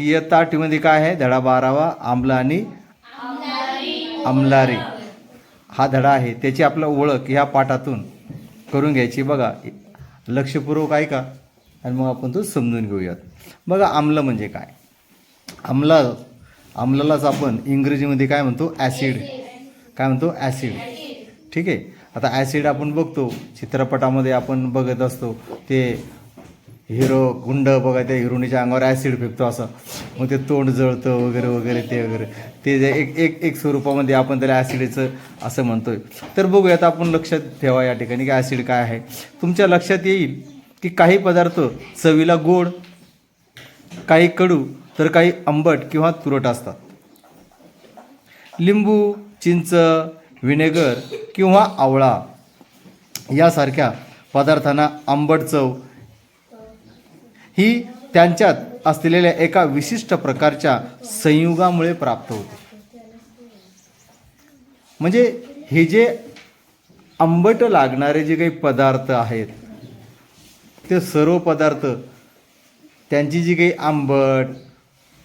इयत्ता आठवीमध्ये काय आहे? धडा बारावा आम्ल आणि आमलारी. हा धडा आहे. त्याची आपलं ओळख ह्या पाठातून करून घ्यायची. बघा लक्षपूर्वक ऐका आणि मग आपण तो समजून घेऊयात. बघा आम्ल म्हणजे काय? आमला आमलालाच आपण इंग्रजीमध्ये काय म्हणतो? ॲसिड. काय म्हणतो? ॲसिड. ठीक आहे? आता ॲसिड आपण बघतो. चित्रपटामध्ये आपण बघत असतो. ते हिरो गुंड बघा त्या हिरोनीच्या अंगावर ॲसिड फेकतो असं. मग ते तोंड जळतं वगैरे वगैरे ते वगैरे. ते जे एक एक एक स्वरूपामध्ये आपण त्याला ॲसिडचं असं म्हणतोय. तर बघूयात आपण लक्षात ठेवा या ठिकाणी की ॲसिड काय आहे. तुमच्या लक्षात येईल की काही पदार्थ चवीला गोड काही कडू तर काही आंबट किंवा तुरट असतात. लिंबू चिंच व्हिनेगर किंवा आवळा यासारख्या पदार्थांना आंबट चव ही त्यांच्यात असलेल्या एका विशिष्ट प्रकारच्या संयुगामुळे प्राप्त होते. म्हणजे हे जे आंबट लागणारे जे काही पदार्थ आहेत ते सर्व पदार्थ त्यांची जी काही आंबट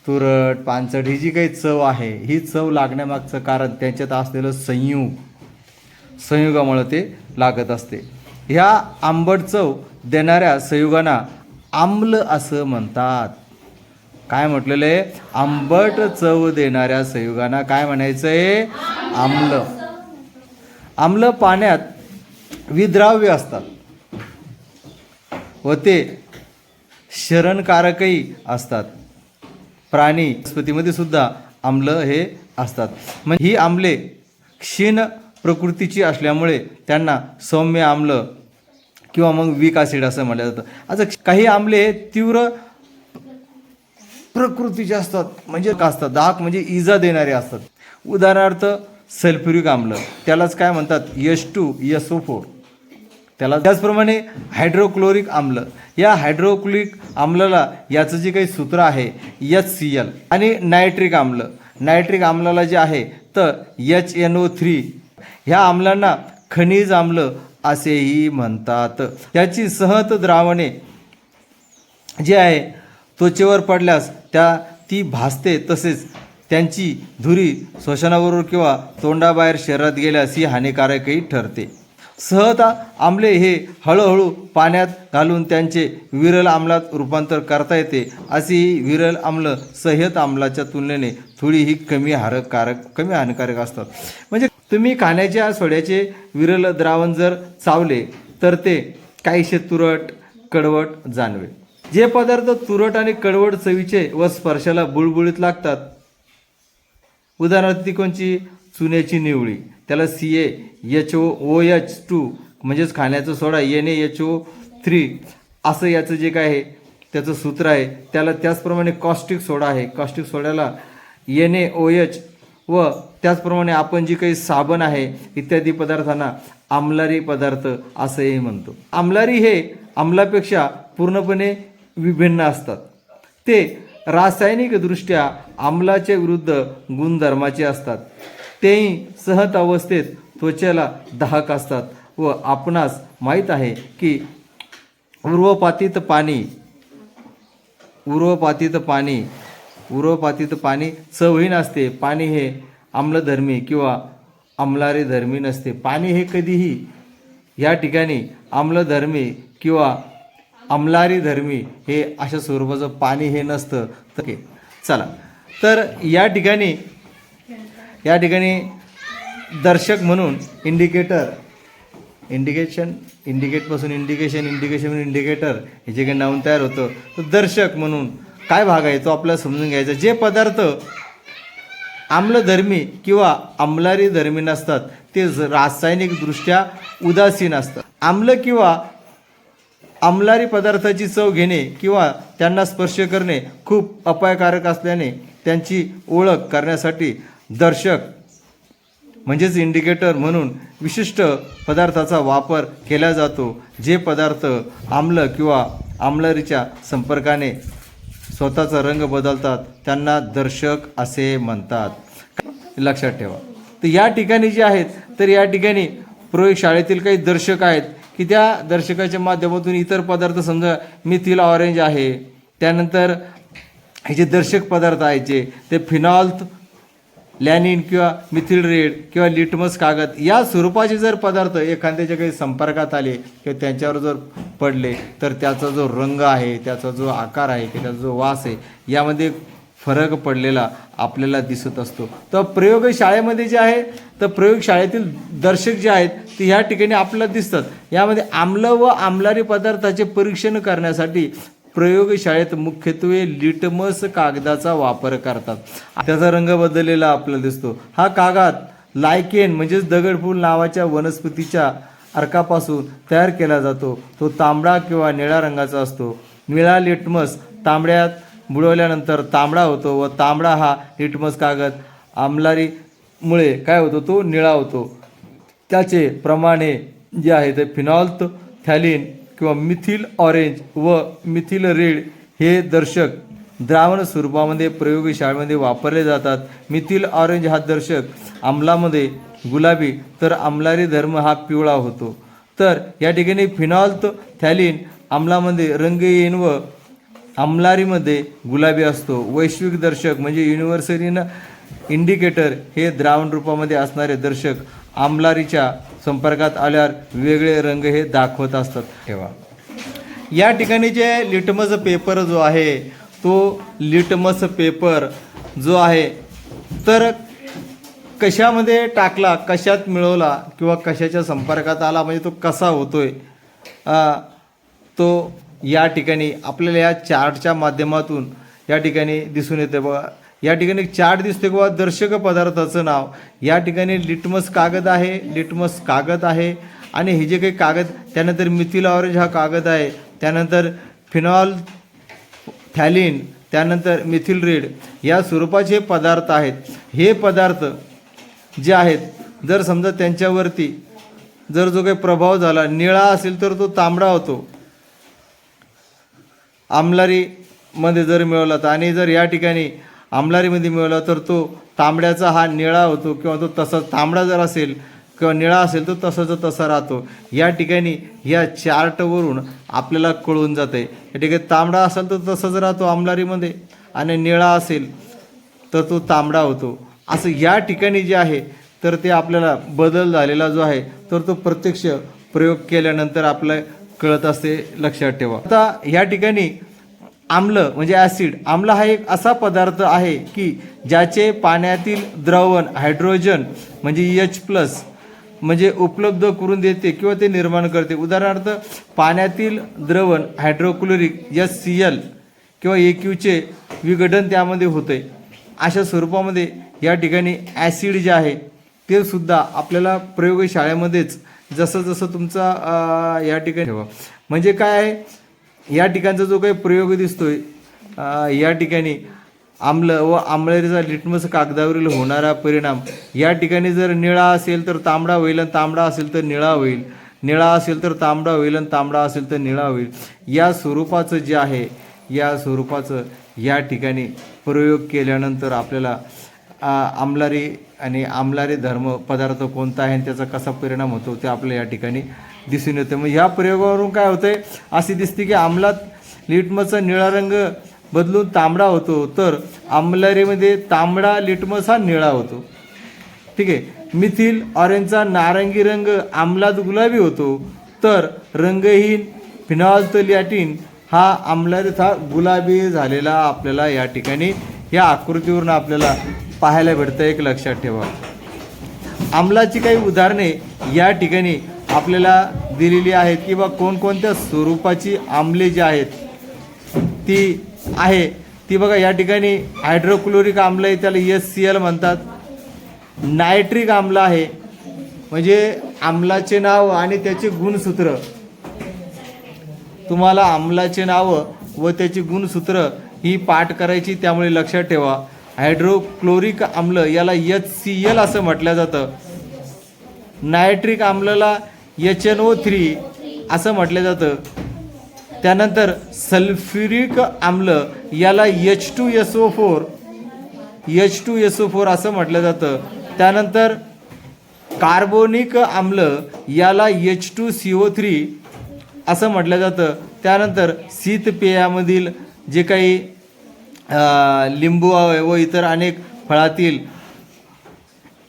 तुरट पानचट ही जी काही चव आहे ही चव लागण्यामागचं कारण त्यांच्यात असलेलं संयुग संयुगामुळे ते लागत असते. ह्या आंबट चव देणाऱ्या संयुगांना आम्ल असं म्हणतात. काय म्हटलेलं? आहे आंबट चव देणाऱ्या संयुगांना काय म्हणायचं आहे? आम्ल. आम्ल पाण्यात विद्राव्य असतात. व ते शरणकारकही असतात. प्राणी वनस्पतीमध्ये सुद्धा आम्ल हे असतात. म्हणजे ही आम्ले क्षीण प्रकृतीची असल्यामुळे त्यांना सौम्य आम्ल किंवा मग वीक ॲसिड असं म्हटलं जातं. आता काही आम्ले हे तीव्र प्रकृतीचे असतात म्हणजे का असतात? दाहक म्हणजे इजा देणारे असतात. उदाहरणार्थ सल्फ्युरिक आम्ल. त्यालाच काय म्हणतात? H two S O four. त्याला त्याचप्रमाणे हायड्रोक्लोरिक आम्ल. या हायड्रोक्लोरिक आम्लाला याचं जे काही सूत्र आहे एच सी एल आणि नायट्रिक आम्ल. नायट्रिक आम्लाला जे आहे तर एच एन ओ थ्री. ह्या आम्लांना खनिज आम्ल असेही म्हणतात. त्याची सहत द्रावणे जे आहे त्वचेवर पडल्यास त्या ती भासते तसेच त्यांची धुरी श्वसनाबरोबर किंवा तोंडाबाहेर शरीरात गेल्यास ही हानिकारकही ठरते. सहता आमले हे हळूहळू पाण्यात घालून त्यांचे विरल आम्लात रूपांतर करता येते. अशी ही विरल आम्ल सह्यत आम्लाच्या तुलनेने थोडी ही कमी हारकारक कमी हानिकारक असतात. म्हणजे तुम्ही खाण्याच्या सोड्याचे विरल द्रावण जर चावले तर ते काहीसे तुरट कडवट जाणवेल. जे पदार्थ तुरट आणि कडवट चवीचे व स्पर्शाला बुळबुळीत लागतात. उदाहरणार्थ ती कोणची? चुन्याची निवळी. त्याला C A H O O H two म्हणजेच खाण्याचं soda N H O three असं याचं जे काय आहे त्याचं सूत्र आहे. त्याला त्याचप्रमाणे कॉस्टिक सोडा आहे. कॉस्टिक सोड्याला एन ए ओ एच व त्याचप्रमाणे आपण जी काही साबण आहे इत्यादी पदार्थांना आमलारी पदार्थ असंही म्हणतो. आमलारी हे आमलापेक्षा पूर्णपणे विभिन्न असतात. ते रासायनिकदृष्ट्या आम्लाच्या विरुद्ध गुणधर्माचे असतात. तेही सहत अवस्थेत त्वचेला दाहक असतात व आपणास माहीत आहे की उर्वपातीत पाणी उर्वपातीत पाणी उर्वपातीत पाणी चवहीन असते. पाणी हे आम्लधर्मी किंवा आम्लारे धर्मी नसते. पाणी हे कधीही या ठिकाणी आम्लधर्मी किंवा आम्लारी धर्मी हे अशा स्वरूपाचं पाणी हे नसतं. तर चला. तर या ठिकाणी या ठिकाणी दर्शक म्हणून इंडिकेटर इंडिकेशन इंडिकेटपासून इंडिकेशन इंडिकेशन इंडिकेटर हे जे काही नाऊन तयार होतं तर दर्शक म्हणून काय भाग आहे? तो आपल्याला समजून घ्यायचा जे पदार्थ आम्लधर्मी किंवा आम्लारी धर्मी नसतात. ते रासायनिकदृष्ट्या उदासीन असतात. आम्ल किंवा आम्लारी पदार्थाची चव घेणे किंवा त्यांना स्पर्श करणे खूप अपायकारक असल्याने त्यांची ओळख करण्यासाठी दर्शक म्हणजेच इंडिकेटर म्हणून विशिष्ट पदार्थाचा वापर केला जातो जे पदार्थ आम्ल किंवा आम्लरीच्या संपर्काने स्वतःचा रंग बदलतात त्यांना दर्शक असे म्हणतात. लक्षात ठेवा. तर या ठिकाणी जे आहेत तर या ठिकाणी प्रयोगशाळेतील काही दर्शक आहेत की त्या दर्शकाच्या माध्यमातून इतर पदार्थ समजा मिथिल ऑरेंज आहे त्यानंतर हे जे दर्शक पदार्थ आहेत जे ते फिनॉल्थ लॅनिन किंवा मिथिल रेड किंवा लिटमस कागद या स्वरूपाचे जर पदार्थ एखाद्याच्या काही संपर्कात आले किंवा त्यांच्यावर जर पडले तर त्याचा जो रंग आहे त्याचा जो आकार आहे त्याचा जो वास आहे यामध्ये फरक पडलेला आपल्याला दिसत असतो. तर प्रयोगशाळेमध्ये जे आहे तर प्रयोगशाळेतील दर्शक जे आहेत ते ह्या ठिकाणी आपल्याला दिसतात. यामध्ये आम्ल व आम्लारी पदार्थाचे परीक्षण करण्यासाठी प्रयोगशाळेत मुख्यत्वे लिटमस कागदाचा वापर करतात. त्याचा रंग बदललेला आपल्याला दिसतो. हा कागद लायकेन म्हणजेच दगडफूल नावाच्या वनस्पतीच्या अर्कापासून तयार केला जातो. तो तांबडा किंवा निळ्या रंगाचा असतो. निळा लिटमस तांबड्यात बुडवल्यानंतर तांबडा होतो व तांबडा हा लिटमस कागद आमलारीमुळे काय होतो तो निळा होतो. त्याचे प्रमाणे जे आहे ते फिनॉल्थ थॅलिन किंवा मिथिल ऑरेंज व मिथिल रेड हे दर्शक द्रावण स्वरूपामध्ये प्रयोगशाळेमध्ये वापरले जातात. मिथिल ऑरेंज हा दर्शक आमलामध्ये गुलाबी तर आमलारी धर्म हा पिवळा होतो. तर या ठिकाणी फिनॉल्थ थॅलिन आमलामध्ये रंग येईन व अंमलारीमध्ये गुलाबी असतो. वैश्विक दर्शक म्हणजे युनिव्हर्सरीनं इंडिकेटर हे द्रावण रूपामध्ये असणारे दर्शक आमलारीच्या संपर्कात आल्यावर वेगळे रंग हे दाखवत असतात. ठेवा. या ठिकाणी जे लिटमस पेपर जो आहे तो लिटमस पेपर जो आहे तर कशामध्ये टाकला कशात मिळवला किंवा कशाच्या संपर्कात आला म्हणजे तो कसा होतोय आहे तो या ठिकाणी आपल्याला या चार्टच्या माध्यमातून या ठिकाणी दिसून येते बघा. या ठिकाणी चार्ट दिसते किंवा दर्शक पदार्थाचं नाव. या ठिकाणी लिटमस कागद आहे लिटमस कागद आहे. आणि हे जे काही कागद त्यानंतर मिथिल ऑरेंज हा कागद आहे. त्यानंतर फिनॉल थॅलिन त्यानंतर मिथिल रेड. या स्वरूपाचे पदार्थ आहेत. हे पदार्थ जे आहेत जर समजा त्यांच्यावरती जर जो काही प्रभाव झाला निळा असेल तर तो तांबडा होतो. आमलारीमध्ये जर मिळवला तर आणि जर या ठिकाणी आमलारीमध्ये मिळवला तर तो तांबड्याचा हा निळा होतो किंवा तो तसा तांबडा जर असेल किंवा निळा असेल तर तसाचा तसा राहतो. या ठिकाणी या चार्टवरून आपल्याला कळून जातं आहे या ठिकाणी तांबडा असेल तर तसाच राहतो आमलारीमध्ये आणि निळा असेल तर तो तांबडा होतो. असं या ठिकाणी जे आहे तर ते आपल्याला बदल झालेला जो आहे तर तो प्रत्यक्ष प्रयोग केल्यानंतर आपल्या कळत असते लक्षात ठेवा. आता या ठिकाणी आम्ल म्हणजे ॲसिड आम्ल हा एक असा पदार्थ आहे की ज्याचे पाण्यातील द्रवण हायड्रोजन म्हणजे एच प्लस म्हणजे उपलब्ध करून देते किंवा ते निर्माण करते. उदाहरणार्थ पाण्यातील द्रवण हायड्रोक्लोरिक एस सी एल किंवा ए क्यूचे विघटन त्यामध्ये होते अशा स्वरूपामध्ये या ठिकाणी ॲसिड जे आहे ते सुद्धा आपल्याला प्रयोगशाळेमध्येच जसं जसं तुमचा या ठिकाणी ठेवा. म्हणजे काय आहे? या ठिकाणचा जो काही प्रयोग दिसतोय या ठिकाणी आम्ल व आम्लरीचा लिटमस कागदावरील होणारा परिणाम या ठिकाणी जर निळा असेल तर तांबडा होईल आणि तांबडा असेल तर निळा होईल. निळा असेल तर तांबडा होईल आणि तांबडा असेल तर निळा होईल. या स्वरूपाचं जे आहे या स्वरूपाचं या ठिकाणी प्रयोग केल्यानंतर आपल्याला आमलारी आणि आमलारी धर्म पदार्थ कोणता आहे आणि त्याचा कसा परिणाम होतो ते आपल्या या ठिकाणी दिसून येतं मग ह्या प्रयोगावरून काय होतं आहे असे दिसते की आमलात लिटमसचा निळा रंग बदलून तांबडा होतो तर आमलारीमध्ये तांबडा लिटमस हा निळा होतो. ठीक आहे? मिथिल ऑरेंजचा नारंगी रंग आमलात गुलाबी होतो तर रंगहीन फिनॉल लॅटिन हा आम्लारीत हा गुलाबी झालेला आपल्याला या ठिकाणी या आकृतीवरून आपल्याला पाहायला भेटतं एक लक्षात ठेवा. अंमलाची काही उदाहरणे या ठिकाणी आपल्याला दिलेली आहेत किंवा कोणकोणत्या स्वरूपाची आंबले जी आहेत ती आहे. ती बघा या ठिकाणी हायड्रोक्लोरिक आम्ल आहे त्याला एस सी एल म्हणतात. नायट्रिक आम्ल आहे. म्हणजे आम्लाचे नाव आणि त्याचे गुणसूत्र. तुम्हाला आम्लाचे नावं व त्याची गुणसूत्र ही पाठ करायची त्यामुळे लक्षात ठेवा. हायड्रोक्लोरिक आम्ल याला एच सी एल असं म्हटलं जातं. नायट्रिक आम्लला एच एन ओ थ्री असं म्हटलं जातं. त्यानंतर सल्फ्युरिक आम्ल याला H two S O four H two S O four असं म्हटलं जातं. त्यानंतर कार्बोनिक आम्ल याला H two C O three असं म्हटलं जातं. त्यानंतर शीतपेयामधील जे काही लिंबू व इतर अनेक फळातील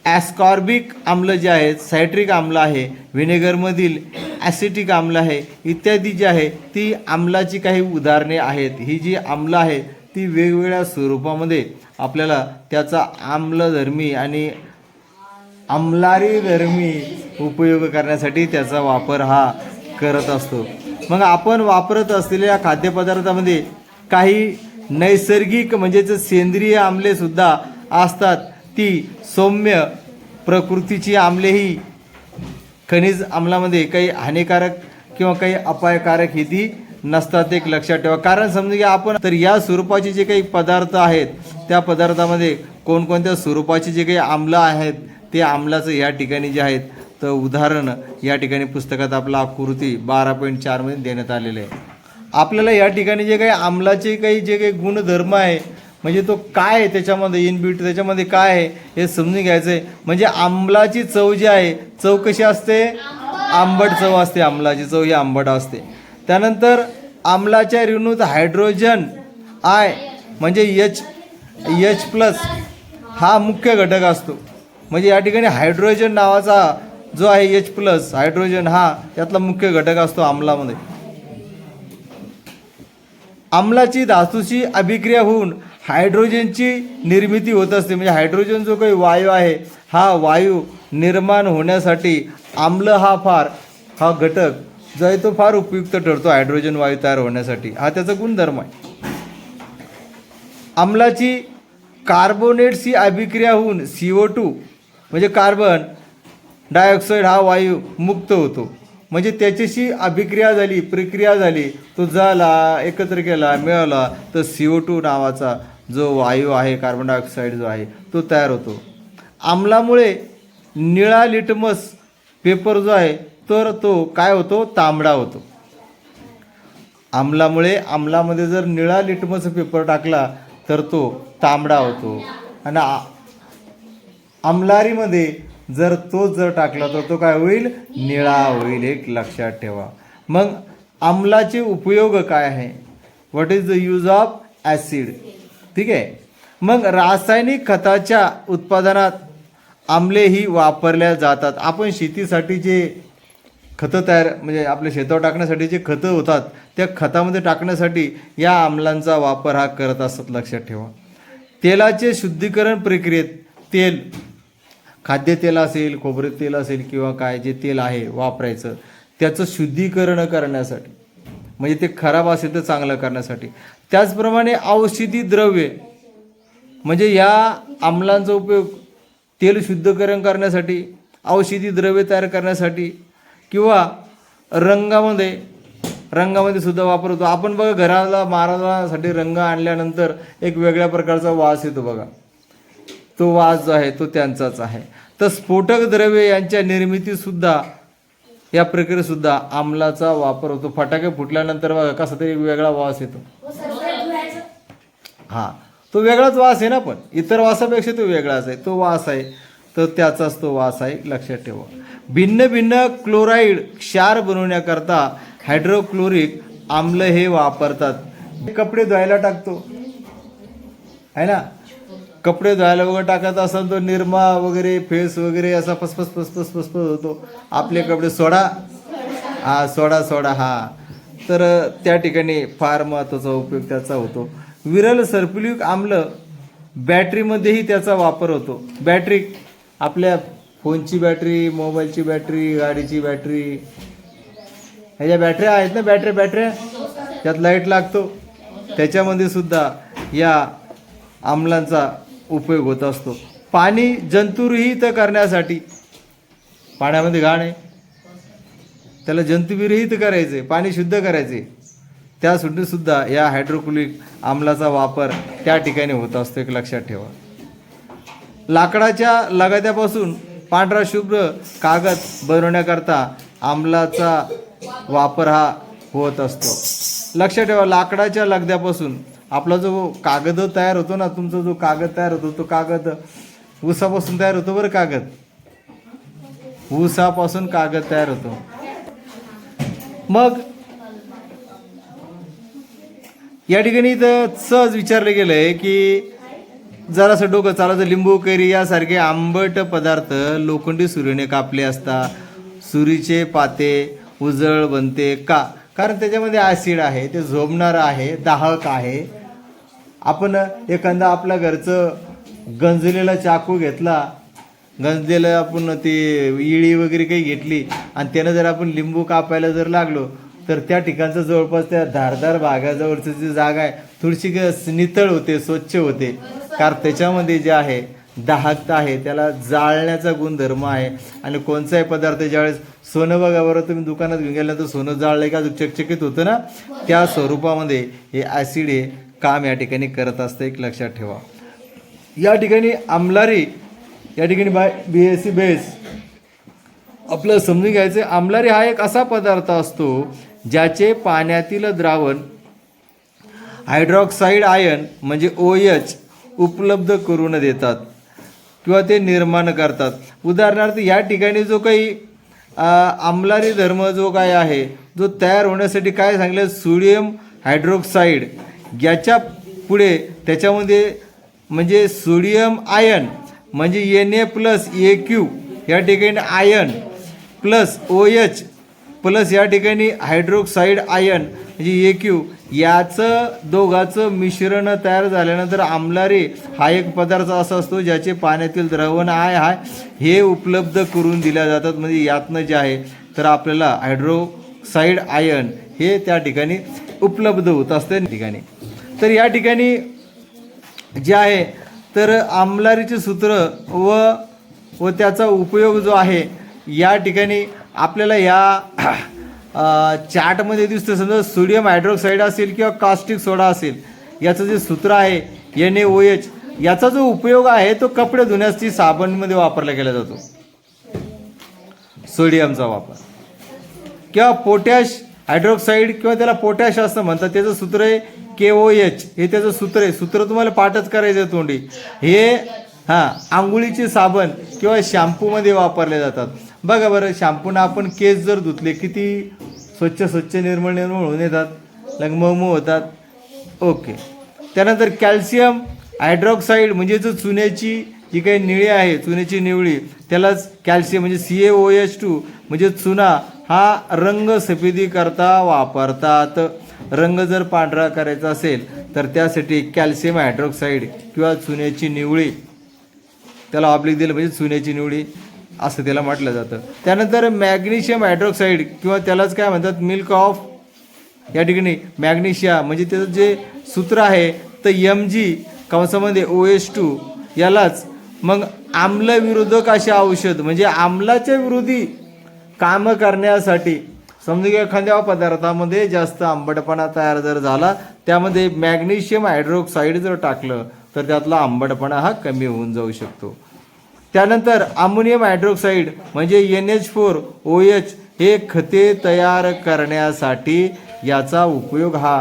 ॲस्कॉर्बिक आम्ल जे आहेत सायट्रिक आम्ल आहे व्हिनेगरमधील ॲसिटिक आम्ल आहे इत्यादी जी आहे ती आम्लाची काही उदाहरणे आहेत. ही जी आम्ल आहे ती वेगवेगळ्या स्वरूपामध्ये आपल्याला त्याचा आम्लधर्मी आणि आम्लारी धर्मी उपयोग करण्यासाठी त्याचा वापर हा करत असतो. मग आपण वापरत असलेल्या खाद्यपदार्थामध्ये काही नैसर्गिक म्हणजेच सेंद्रिय आम्ले सुद्धा असतात. ती सौम्य प्रकृतीची आम्लेही खनिज आम्लामध्ये काही हानिकारक किंवा काही अपायकारक ही ती नसतात एक लक्षात ठेवा. कारण समजा की आपण तर या स्वरूपाचे जे काही पदार्थ आहेत त्या पदार्थामध्ये कोणकोणत्या स्वरूपाचे जे काही आमलं आहेत ते आम्लाचं या ठिकाणी जे आहेत तर उदाहरण या ठिकाणी पुस्तकात आपला आकृती बारा पॉईंट चारमध्ये देण्यात आलेलं आहे. आपल्याला या ठिकाणी जे काही आम्लाचे काही जे काही गुणधर्म आहे म्हणजे तो काय आहे त्याच्यामध्ये इनबिट त्याच्यामध्ये काय आहे हे समजून घ्यायचं आहे. म्हणजे आंबलाची चव जी आहे चव कशी असते? आंबट चव असते. आंबलाची चव ही आंबट असते. त्यानंतर आंबलाच्या रेणूत हायड्रोजन आय म्हणजे एच एच प्लस हा मुख्य घटक असतो. म्हणजे या ठिकाणी हायड्रोजन नावाचा जो आहे एच प्लस हायड्रोजन हा त्यातला मुख्य घटक असतो आम्लामध्ये. आम्लाची धातूची अभिक्रिया होऊन हायड्रोजनची निर्मिती होत असते. म्हणजे हायड्रोजन जो काही वायू आहे हा वायू निर्माण होण्यासाठी आम्ल हा फार हा घटक जो आहे तो फार उपयुक्त ठरतो हायड्रोजन वायू तयार होण्यासाठी. हा त्याचा गुणधर्म आहे. आम्लाची कार्बोनेटची अभिक्रिया होऊन सी ओ टू म्हणजे कार्बन डायऑक्साईड हा वायू मुक्त होतो. म्हणजे त्याच्याशी अभिक्रिया झाली प्रक्रिया झाली. तो झाला एकत्र केला मिळाला तर सी ओ टू नावाचा जो वायू आहे कार्बन डायऑक्साईड जो आहे तो तयार होतो. आम्लामुळे निळा लिटमस पेपर जो आहे तर तो काय होतो? तांबडा होतो. आम्लामुळे आम्लामध्ये जर निळा लिटमस पेपर टाकला तर तो तांबडा होतो. आणि आ- आमलारीमध्ये जर तो जर टाकला तर तो काय होईल? निळा होईल. एक लक्षात ठेवा. मग आम्लाचे उपयोग काय आहे? What is the use of acid ठीक आहे? मग रासायनिक खताच्या उत्पादनात आम्लेही वापरल्या जातात. आपण शेतीसाठी जे खतं तयार म्हणजे आपल्या शेतावर टाकण्यासाठी जे खतं होतात त्या खतामध्ये टाकण्यासाठी या आम्लांचा वापर हा करत असतात लक्षात ठेवा. तेलाचे शुद्धीकरण प्रक्रियेत तेल खाद्यतेल असेल खोबरे तेल असेल किंवा काय जे तेल आहे वापरायचं त्याचं शुद्धीकरण करण्यासाठी म्हणजे ते खराब असेल तर चांगलं करण्यासाठी. त्याचप्रमाणे औषधी द्रव्ये म्हणजे या आम्लांचा उपयोग तेल शुद्धीकरण करण्यासाठी औषधी द्रव्ये तयार करण्यासाठी किंवा रंगामध्ये रंगामध्ये सुद्धा वापर होतो आपण बघा घराला मारासाठी रंग आणल्यानंतर एक वेगळ्या प्रकारचा वास येतो बघा. तो वास जो आहे तो त्यांचाच आहे. तर स्फोटक द्रव्ये यांच्या निर्मितीसुद्धा या प्रक्रियेसुद्धा आम्लाचा वापर होतो. फटाके फुटल्यानंतर बघा कसा तरी वेगळा वास येतो. हा तो वेगळाच वास आहे ना पण इतर वासापेक्षा तो वेगळाच आहे. तो वास आहे तर त्याचाच तो वास आहे लक्षात ठेवा. भिन्न भिन्न क्लोराईड क्षार बनवण्याकरता हायड्रोक्लोरिक आम्ल हे वापरतात. कपडे धुवायला टाकतो. आहे ना? कपडे धुवायला वगैरे टाकत असेल तो निरमा वगैरे फेस वगैरे असा फसफस फसफस फसफस होतो. आपले कपडे सोडा. हा सोडा सोडा हा. तर त्या ठिकाणी फार महत्त्वाचा उपयोग त्याचा होतो. विरल सर्प्युलिक आम्ल बॅटरीमध्येही त्याचा वापर होतो. बॅटरी आपल्या फोनची बॅटरी मोबाईलची बॅटरी गाडीची बॅटरी ह्याच्या बॅटऱ्या आहेत ना बॅटऱ्या बॅटऱ्या? त्यात लाइट लागतो. त्याच्यामध्ये सुद्धा या आम्लांचा उपयोग होत असतो. पाणी जंतुरहित करण्यासाठी. पाण्यामध्ये घाण आहे. त्याला जंतुविरहित करायचे पाणी शुद्ध करायचे. त्यासाठी सुद्धा या हायड्रोक्लोरिक आम्लाचा वापर त्या ठिकाणी होत असतो एक लक्षात ठेवा. लाकडाच्या लगाद्यापासून पांढरा शुभ्र कागद बनवण्याकरता आम्लाचा वापर हा होत असतो. लक्षात ठेवा लाकडाच्या लगद्यापासून आपला जो कागद तयार होतो ना तुमचा जो कागद तयार होतो तो कागद ऊसापासून तयार होतो बरं कागद? ऊसापासून कागद तयार होतो. मग या ठिकाणी तर सहज विचारलं गेलं आहे की जरासं डोकं चालायचं लिंबू कैरी यासारखे आंबट पदार्थ लोखंडी सुरीने कापले असता सुरीचे पाते उजळ बनते का? कारण त्याच्यामध्ये ॲसिड आहे ते झोबणारं आहे दाहक आहे. आपण एखादा आपल्या घरचं गंजलेला चाकू घेतला गंजलेलं आपण ते इळी वगैरे काही घेतली आणि त्यानं जर आपण लिंबू कापायला जर लागलो तर त्या ठिकाणचं जवळपास त्या धारदार भागाजवळची जी जागा आहे थोडीशी ग- नितळ होते स्वच्छ होते. कारण त्याच्यामध्ये जे आहे दाहकता आहे त्याला जाळण्याचा गुणधर्म आहे. आणि कोणताही पदार्थ ज्यावेळेस सोनं बघा बरं तुम्ही दुकानात घेऊन गेल्यानंतर सोनं जाळलं का चकचकीत होतं ना? त्या स्वरूपामध्ये हे ॲसिड हे काम या ठिकाणी करत असतं एक लक्षात ठेवा. या ठिकाणी आमलारी या ठिकाणी by B S C base आपलं समजून घ्यायचं आमलारी हा एक असा पदार्थ असतो ज्याचे पाण्यातील द्रावण हायड्रॉक्साईड आयन म्हणजे ओ एच उपलब्ध करून देतात किंवा ते निर्माण करतात. उदाहरणार्थ या ठिकाणी जो काही आमलारी धर्म जो काय आहे जो तयार होण्यासाठी काय सांगले सोडियम हायड्रोक्साईड याच्यापुढे त्याच्यामध्ये म्हणजे सोडियम आयन म्हणजे N A plus A Q या ठिकाणी ion plus O H plus या ठिकाणी हायड्रोक्साईड आयन म्हणजे ए क्यू याचं दोघाचं मिश्रण तयार झाल्यानंतर आमलारी हा एक पदार्थ असा असतो ज्याचे पाण्यातील द्रवण आहे हाय हे उपलब्ध करून दिल्या जातात. म्हणजे यातनं जे आहे तर आपल्याला हायड्रोक्साईड आयन हे त्या ठिकाणी उपलब्ध होत असते ठिकाणी. तर या ठिकाणी जे आहे तर आमलारीचे सूत्र व व त्याचा उपयोग जो आहे या ठिकाणी आपल्याला या चार्टमध्ये दिसतं समजा सोडियम हायड्रोक्साईड असेल किंवा कास्टिक सोडा असेल याचं जे सूत्र आहे एन ए ओ एच याचा जो उपयोग आहे तो कपडे धुण्याची साबणमध्ये वापरला गेला जातो. सोडियमचा वापर. किंवा पोटॅश हायड्रोक्साईड किंवा त्याला पोटॅश असं म्हणतात. त्याचं सूत्र आहे के ओ एच हे त्याचं सूत्र आहे. सूत्र तुम्हाला पाठच करायचं आहे तोंडी. हे हां आंघोळीचे साबण किंवा शॅम्पूमध्ये वापरले जातात. बघा बरं शॅम्पूनं आपण केस जर धुतले किती स्वच्छ स्वच्छ निर्मळ निर्मळ होऊन येतात. लग मऊ मऊ होतात. ओके. त्यानंतर कॅल्शियम हायड्रॉक्साईड म्हणजे जो चुन्याची जी काही निळी आहे चुन्याची निवळी त्यालाच कॅल्शियम म्हणजे C A O H two म्हणजे चुना हा रंग सफेदीकरता वापरतात. रंग जर पांढरा करायचा असेल तर त्यासाठी कॅल्शियम हायड्रॉक्साईड किंवा चुन्याची निवळी त्याला ऑब्लिक दिलं म्हणजे चुन्याची निवडी असं त्याला म्हटलं जातं. त्यानंतर मॅग्नेशियम हायड्रॉक्साईड किंवा त्यालाच काय म्हणतात मिल्क ऑफ या ठिकाणी मॅग्नेशिया म्हणजे त्याचं जे सूत्र आहे तर एम जी कंसामध्ये ओ एस टू यालाच मग आम्लविरोधक असे औषध म्हणजे आम्लाच्या विरोधी कामं करण्यासाठी. समजा की एखाद्या पदार्थामध्ये जास्त आंबटपणा तयार जर झाला त्यामध्ये मॅग्नेशियम हायड्रोक्साईड जर टाकलं तर त्यातला आंबटपणा हा कमी होऊन जाऊ शकतो. त्यानंतर अमोनियम हायड्रोक्साईड म्हणजे N H four O H हे खते तयार करण्यासाठी याचा उपयोग हा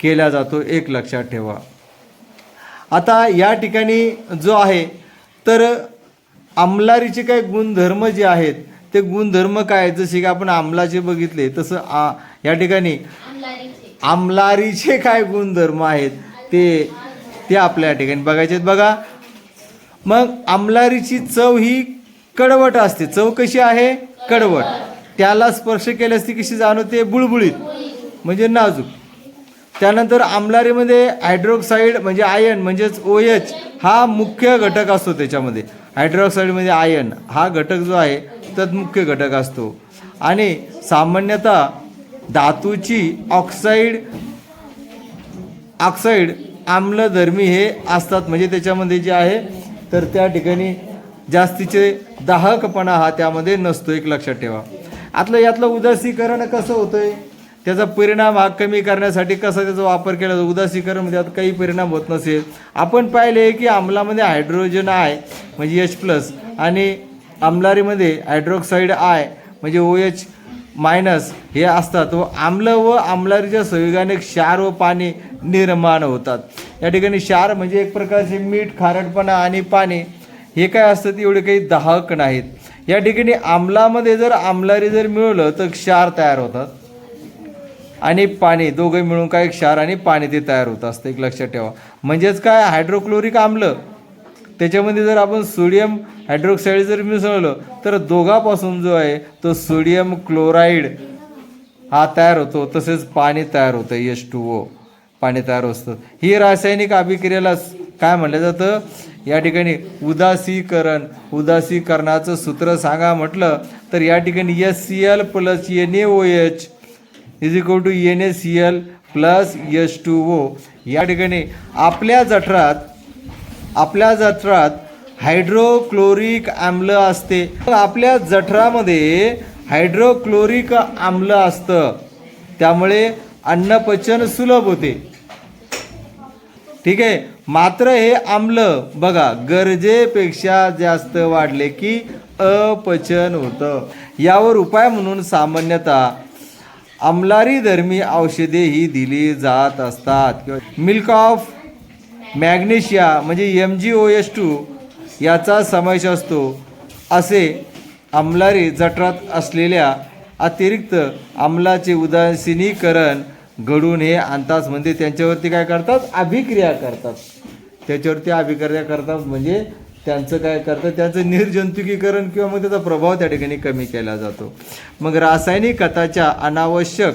केला जातो एक लक्षात ठेवा. आता या ठिकाणी जो आहे तर आमलारीचे काही गुणधर्म जे आहेत ते गुणधर्म काय? जसे की आपण आमलाचे बघितले तसं आ या ठिकाणी आमलारीचे. काय गुणधर्म आहेत? ते ते आपल्या या ठिकाणी बघायचे आहेत. बघा मग आमलारीची चव ही कडवट असते. चव कशी आहे? कडवट. त्याला स्पर्श केल्यास ती कशी जाणवते? बुळबुळीत. म्हणजे नाजूक. त्यानंतर आमलारीमध्ये हायड्रोक्साईड म्हणजे आयन म्हणजेच ओ एच हा मुख्य घटक असतो त्याच्यामध्ये. हायड्रोक्साईडमध्ये आयन हा घटक जो आहे त्यात मुख्य घटक असतो. आणि सामान्यतः धातूची ऑक्साईड ऑक्साईड आम्लधर्मी हे असतात. म्हणजे त्याच्यामध्ये जे आहे तर त्या ठिकाणी जास्तीचे दाहकपणा हा त्यामध्ये नसतो. एक लक्षात ठेवा. आतलं यातलं उदासीकरण कसं होतंय? त्याचा परिणाम हा कमी करण्यासाठी कसा त्याचा वापर केला जातो? उदासीकरण त्यात काही परिणाम होत नसेल. आपण पाहिले की आम्लामध्ये हायड्रोजन आहे म्हणजे एच प्लस आणि आम्लारीमध्ये हायड्रोक्साईड आय म्हणजे ओ एच मायनस हे असतात. व आम्ल व आम्लारीच्या संयोगाने क्षार व पाणी निर्माण होतात. या ठिकाणी क्षार म्हणजे एक प्रकारचे मीठ खारटपणा आणि पाणी हे काय असतं एवढे काही दाहक नाहीत. या ठिकाणी आम्लामध्ये जर आम्लारी जर मिळवलं तर क्षार तयार होतात. आणि पाणी दोघे मिळून काय? क्षार आणि पाणी ते तयार होत असतं. एक लक्षात ठेवा. म्हणजेच काय? हायड्रोक्लोरिक आम्ल. त्याच्यामध्ये जर आपण सोडियम हायड्रोक्साईड जर मिसळलं तर दोघापासून जो आहे तो सोडियम क्लोराईड हा तयार होतो. तसेच पाणी तयार होतं यश टू ओ पाणी तयार असतं. ही रासायनिक अभिक्रियेला काय म्हटलं जातं? या ठिकाणी उदासीकरण उदासीकरणाचं सूत्र सांगा म्हटलं तर या ठिकाणी S C L plus N A O H is equal to N A C L plus H two O या ठिकाणी आपल्या जठरात आपल्या जठरात हायड्रोक्लोरिक आम्ल असते. आपल्या जठरामध्ये हायड्रोक्लोरिक आम्ल असतं. त्यामुळे अन्नपचन सुलभ होते. ठीक आहे? मात्र हे आम्ल बघा गरजेपेक्षा जास्त वाढले की अपचन होतं. यावर उपाय म्हणून सामान्यतः अंमलारी धर्मी औषधे ही दिली जात असतात. किंवा मिल्क ऑफ मॅग्नेशिया म्हणजे M G O S two याचा समावेश असतो. असे अंमलारी जठरात असलेल्या अतिरिक्त अंमलाचे उदासीनीकरण घडून हे आणतात. म्हणजे त्यांच्यावरती काय करतात? अभिक्रिया करतात. त्याच्यावरती अभिक्रिया करतात म्हणजे त्यांचं काय करतात? त्यांचं निर्जंतुकीकरण किंवा मग त्याचा प्रभाव त्या ठिकाणी कमी केला जातो. मग रासायनिक खताच्या अनावश्यक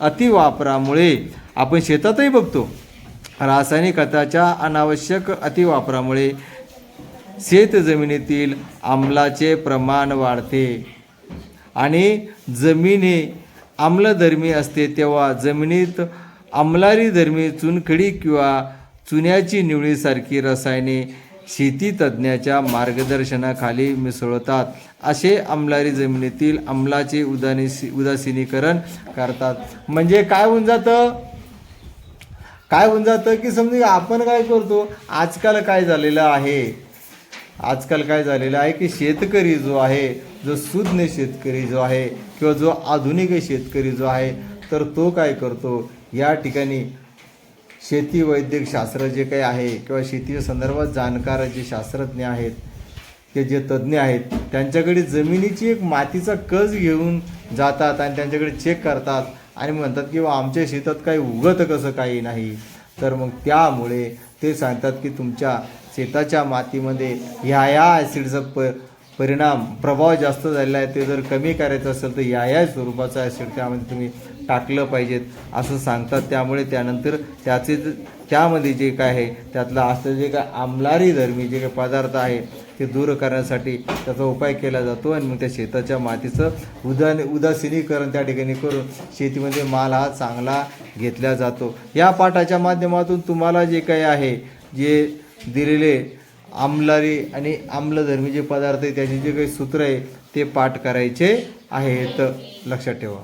अतिवापरामुळे आपण शेतातही बघतो. रासायनिक खताच्या अनावश्यक अतिवापरामुळे शेत जमिनीतील आम्लाचे प्रमाण वाढते. आणि जमीन आम्लधर्मी असते तेव्हा जमिनीत आम्लारी धर्मी चुनखडी किंवा चुन्याची निवळीसारखी रसायने शेती तज्ज्ञाच्या मार्गदर्शनाखाली मिसळतात. असे आम्लारी जमिनीतील आम्लाचे उदानी उदासीनीकरण करतात. म्हणजे काय होऊन जातं? काय होऊन जातं की समजा आपण काय करतो आजकाल काय झालेलं आहे? आजकाल काय झालेलं आहे की शेतकरी जो आहे जो सुज्ञ शेतकरी जो आहे किंवा जो आधुनिक शेतकरी जो आहे तर तो काय करतो? या ठिकाणी शेती वैद्यक शास्त्र जे काही आहे किंवा शेतीच्या संदर्भात जाणकार जे शास्त्रज्ञ आहेत ते जे तज्ज्ञ आहेत त्यांच्याकडे जमिनीची एक मातीचा कज घेऊन जातात आणि त्यांच्याकडे चेक करतात. आणि म्हणतात की आमच्या शेतात काही उगत कसं काही नाही. तर मग त्यामुळे ते सांगतात की तुमच्या शेताच्या मातीमध्ये ह्या या ॲसिडचा प परिणाम प्रभाव जास्त झालेला आहे. ते जर कमी करायचं असेल तर या या स्वरूपाचा ॲसिड त्यामध्ये तुम्ही टाकलं पाहिजेत असं सांगतात. त्यामुळे त्यानंतर त्याचे त्यामध्ये जे काय आहे त्यातलं असं जे काय आमलारी धर्मी जे काही पदार्थ आहे ते दूर करण्यासाठी त्याचा उपाय केला जातो आणि मग त्या शेताच्या मातीचं उदा उदासीनीकरण त्या ठिकाणी करून शेतीमध्ये माल हा चांगला घेतला जातो. या पाठाच्या माध्यमातून तुम्हाला जे काही आहे जे दिलेले आम्लारी आणि आम्लधर्मी जे पदार्थ आहे त्याचे जे काही सूत्र आहे ते पाठ करायचे आहेत. लक्षात ठेवा.